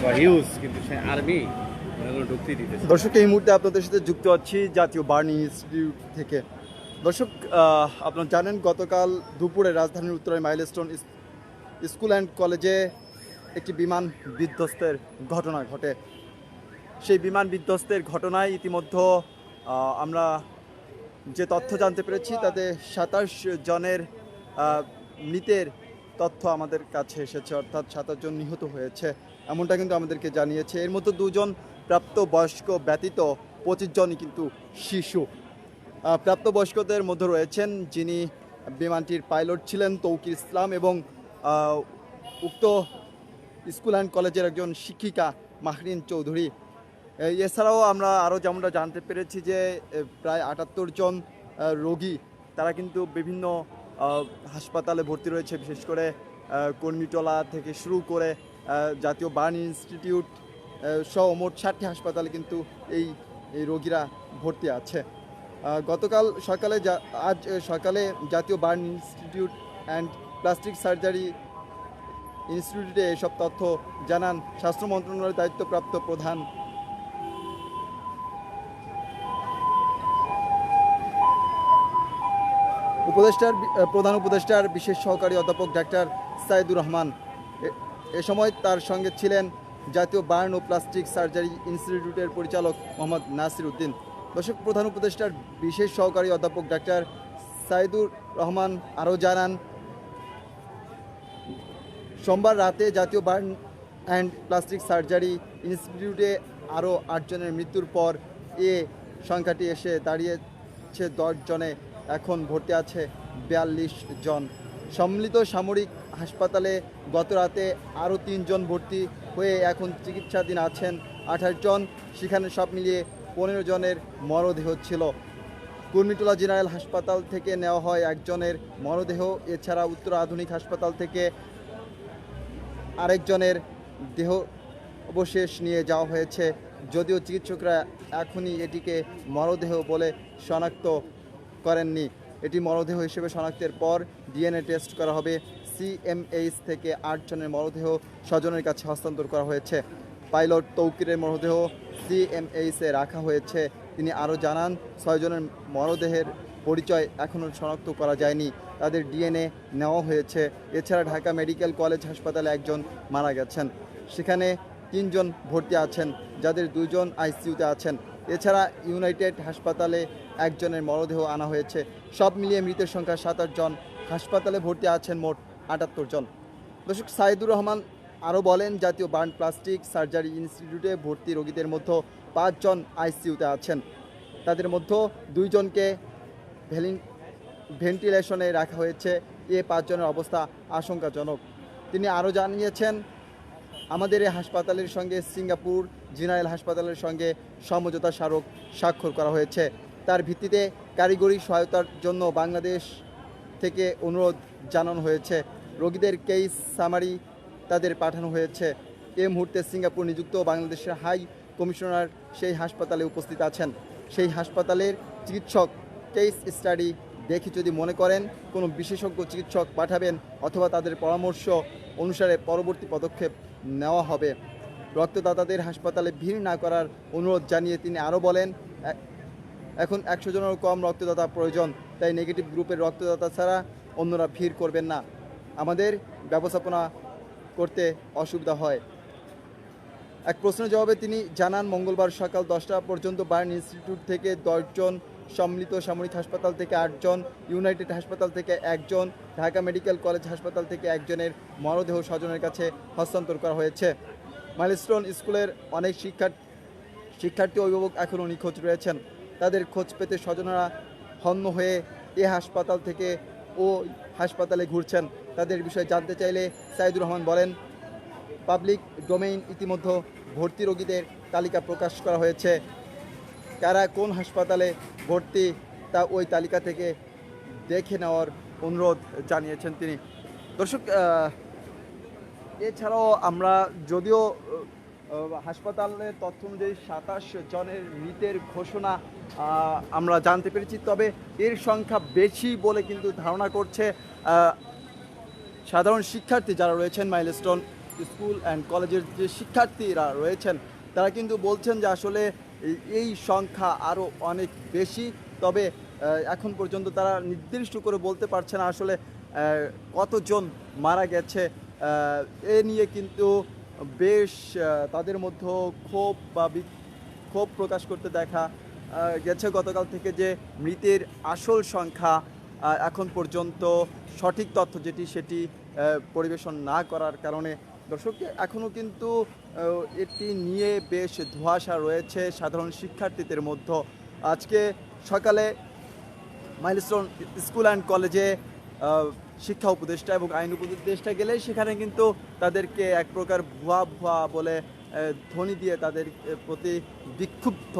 কিন্তু আর্মি দর্শক, এই মুহূর্তে আপনাদের সাথে যুক্ত আছি জাতীয় বার্নি ইনস্টিটিউট থেকে। দর্শক আপনারা জানেন, গতকাল দুপুরে রাজধানীর উত্তরায় মাইলস্টোন স্কুল অ্যান্ড কলেজে একটি বিমান বিধ্বস্তের ঘটনা ঘটে। সেই বিমান বিধ্বস্তের ঘটনায় ইতিমধ্যে আমরা যে তথ্য জানতে পেরেছি, তাতে সাতাশ জনের মৃতের তথ্য আমাদের কাছে এসেছে, অর্থাৎ সাতাশ জন নিহত হয়েছে। এমনটা কিন্তু আমাদেরকে জানিয়েছে। এর মধ্যে দুজন প্রাপ্তবয়স্ক ব্যতীত পঁচিশ জনই কিন্তু শিশু। প্রাপ্তবয়স্কদের মধ্যে রয়েছেন যিনি বিমানটির পাইলট ছিলেন তৌকির ইসলাম এবং উক্ত স্কুল অ্যান্ড কলেজের একজন শিক্ষিকা মাহরিন চৌধুরী। এছাড়াও আমরা আরও যেমনটা জানতে পেরেছি যে প্রায় আটাত্তর জন রোগী তারা কিন্তু বিভিন্ন হাসপাতালে ভর্তি রয়েছে। বিশেষ করে কর্মীটলা থেকে শুরু করে জাতীয় বার্ন ইনস্টিটিউট সহ মোট ষাটটি হাসপাতালে কিন্তু এই রোগীরা ভর্তি আছে। গতকাল সকালে আজ সকালে জাতীয় burn institute and plastic surgery ইনস্টিটিউটে এসব তথ্য জানান স্বাস্থ্য মন্ত্রণালয়ের দায়িত্বপ্রাপ্ত প্রধান। উপদেষ্টার প্রধান উপদেষ্টার বিশেষ সহকারী অধ্যাপক ডাক্তার সাইদুর রহমান। এ- সময় তার সঙ্গে ছিলেন জাতীয় বার্ন ও প্লাস্টিক সার্জারি ইনস্টিটিউটের পরিচালক মোহাম্মদ নাসির উদ্দিন। দর্শক, প্রধান উপদেষ্টার বিশেষ সহকারী অধ্যাপক ডাক্তার সাইদুর রহমান আরও জানান, সোমবার রাতে জাতীয় বার্ন অ্যান্ড প্লাস্টিক সার্জারি ইনস্টিটিউটে আরও আটজনের মৃত্যুর পর এ সংখ্যাটি এসে দাঁড়িয়েছে দশ জনে। এখন ভর্তি আছে বিয়াল্লিশ জন। সম্মিলিত সামরিক হাসপাতালে গত রাতে আরও তিনজন ভর্তি হয়ে এখন চিকিৎসাধীন আছেন। আঠাশ জন, সেখানে সব মিলিয়ে পনেরো জনের মরদেহ ছিল। কুর্মিটোলা জেনারেল হাসপাতাল থেকে নেওয়া হয় একজনের মরদেহ। এছাড়া উত্তর আধুনিক হাসপাতাল থেকে আরেকজনের দেহ অবশেষ নিয়ে যাওয়া হয়েছে। যদিও চিকিৎসকরা এখনই এটিকে মরদেহ বলে শনাক্ত করেননি। এটি মরদেহ হিসেবে শনাক্তের পর ডিএনএ টেস্ট করা হবে। সিএমএইচ থেকে আটজনের মরদেহ স্বজনের কাছে হস্তান্তর করা হয়েছে। পাইলট তৌকিরের মরদেহ সিএমএইচে রাখা হয়েছে। তিনি আরও জানান ছয়জনের মরদেহের পরিচয় এখনও শনাক্ত করা যায়নি। তাদের ডিএনএ নেওয়া হয়েছে। এছাড়া ঢাকা মেডিকেল কলেজ হাসপাতালে একজন মারা গেছেন। সেখানে তিনজন ভর্তি আছেন, যাদের দুজন আইসিইউতে আছেন। এছাড়া ইউনাইটেড হাসপাতালে একজনের মরদেহ আনা হয়েছে। সব মিলিয়ে মৃতের সংখ্যা সাতাশ জন। হাসপাতালে ভর্তি আছেন মোট আটাত্তর জন। দর্শক, সাইদুর রহমান আরও বলেন, জাতীয় বার্ন প্লাস্টিক সার্জারি ইনস্টিটিউটে ভর্তি রোগীদের মধ্যে পাঁচজন আইসিইউতে আছেন। তাদের মধ্যে দুইজনকে ভেলিন, ভেন্টিলেশনে রাখা হয়েছে। এ পাঁচজনের অবস্থা আশঙ্কাজনক। তিনি আরও জানিয়েছেন আমাদের এই হাসপাতালের সঙ্গে সিঙ্গাপুর জেনারেল হাসপাতালের সঙ্গে সমঝোতা স্মারক স্বাক্ষর করা হয়েছে। তার ভিত্তিতে কারিগরি সহায়তার জন্য বাংলাদেশ থেকে অনুরোধ জানানো হয়েছে। রোগীদের কেস সামারি তাদের পাঠানো হয়েছে। এ মুহূর্তে সিঙ্গাপুর নিযুক্ত বাংলাদেশের হাই কমিশনার সেই হাসপাতালে উপস্থিত আছেন। সেই হাসপাতালের চিকিৎসক কেস স্টাডি দেখি যদি মনে করেন, কোনো বিশেষজ্ঞ চিকিৎসক পাঠাবেন অথবা তাদের পরামর্শ অনুসারে পরবর্তী পদক্ষেপ নেওয়া হবে। রক্তদাতাদের হাসপাতালে ভিড় না করার অনুরোধ জানিয়ে তিনি আরও বলেন এখন একশো জনেরও কম রক্তদাতা প্রয়োজন, তাই নেগেটিভ গ্রুপের রক্তদাতা ছাড়া অন্যরা ভিড় করবেন না। আমাদের ব্যবস্থাপনা করতে অসুবিধা হয়। এক প্রশ্নের জবাবে তিনি জানান, মঙ্গলবার সকাল দশটা পর্যন্ত বার্ন ইনস্টিটিউট থেকে দশজন সম্মিলিত সামরিক হাসপাতাল থেকে আটজন, ইউনাইটেড হাসপাতাল থেকে একজন, ঢাকা মেডিকেল কলেজ হাসপাতাল থেকে একজনের মরদেহ স্বজনের কাছে হস্তান্তর করা হয়েছে। মাইলস্টোন স্কুলের অনেক শিক্ষার্থী শিক্ষার্থী অভিভাবক এখনও নিখোঁজ রয়েছেন। তাদের খোঁজ পেতে স্বজনরা হন্য হয়ে এ হাসপাতাল থেকে ও হাসপাতালে ঘুরছেন। তাদের বিষয়ে জানতে চাইলে সাইদুর রহমান বলেন, পাবলিক ডোমেইন ইতিমধ্যে ভর্তি রোগীদের তালিকা প্রকাশ করা হয়েছে। কারা কোন হাসপাতালে ভর্তি, তা ওই তালিকা থেকে দেখে নেওয়ার অনুরোধ জানিয়েছেন তিনি। দর্শক এছাড়াও আমরা যদিও হাসপাতালের তথ্য অনুযায়ী সাতাশ জনের মৃতের ঘোষণা আমরা জানতে পেরেছি, তবে এর সংখ্যা বেশি বলে কিন্তু ধারণা করছে সাধারণ শিক্ষার্থী যারা রয়েছেন মাইলস্টোন স্কুল অ্যান্ড কলেজের যে শিক্ষার্থীরা রয়েছেন, তারা কিন্তু বলছেন যে আসলে এই- সংখ্যা আরও অনেক বেশি। তবে এখন পর্যন্ত তারা নির্দিষ্ট করে বলতে পারছে না আসলে কতজন মারা গেছে। এ নিয়ে কিন্তু বেশ তাদের মধ্যে ক্ষোভ বি- ক্ষোভ প্রকাশ করতে দেখা গেছে গতকাল থেকে যে মৃতের আসল সংখ্যা এখন পর্যন্ত সঠিক তথ্য যেটি সেটি পরিবেশন না করার কারণে দর্শক এখনও কিন্তু এটি নিয়ে বেশ ধোঁয়াশা রয়েছে সাধারণ শিক্ষার্থীদের মধ্যে। আজকে সকালে মাইলস্টোন স্কুল অ্যান্ড কলেজে শিক্ষা উপদেষ্টা এবং আইন উপদেষ্টা গেলে, সেখানে কিন্তু তাদেরকে এক প্রকার ভুয়া ভুয়া বলে ধ্বনি দিয়ে তাদের প্রতি বিক্ষুব্ধ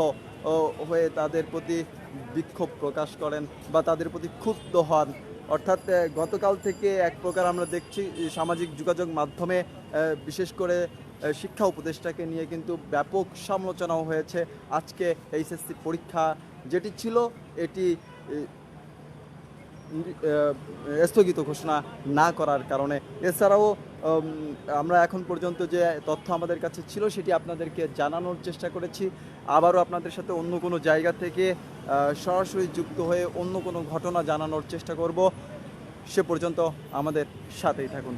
হয়ে তাদের প্রতি বিক্ষোভ প্রকাশ করেন বা তাদের প্রতি ক্ষুব্ধ হন। অর্থাৎ গতকাল থেকে এক প্রকার আমরা দেখছি সামাজিক যোগাযোগ মাধ্যমে বিশেষ করে শিক্ষা উপদেষ্টাকে নিয়ে কিন্তু ব্যাপক সমালোচনাও হয়েছে। আজকে এইচএসসি পরীক্ষা যেটি ছিল, এটি স্থগিত ঘোষণা না করার কারণে। এছাড়াও আমরা এখন পর্যন্ত যে তথ্য আমাদের কাছে ছিল সেটি আপনাদেরকে জানানোর চেষ্টা করেছি। আবারও আপনাদের সাথে অন্য কোনো জায়গা থেকে সরাসরি যুক্ত হয়ে অন্য কোনো ঘটনা জানানোর চেষ্টা করব। সে পর্যন্ত আমাদের সাথেই থাকুন।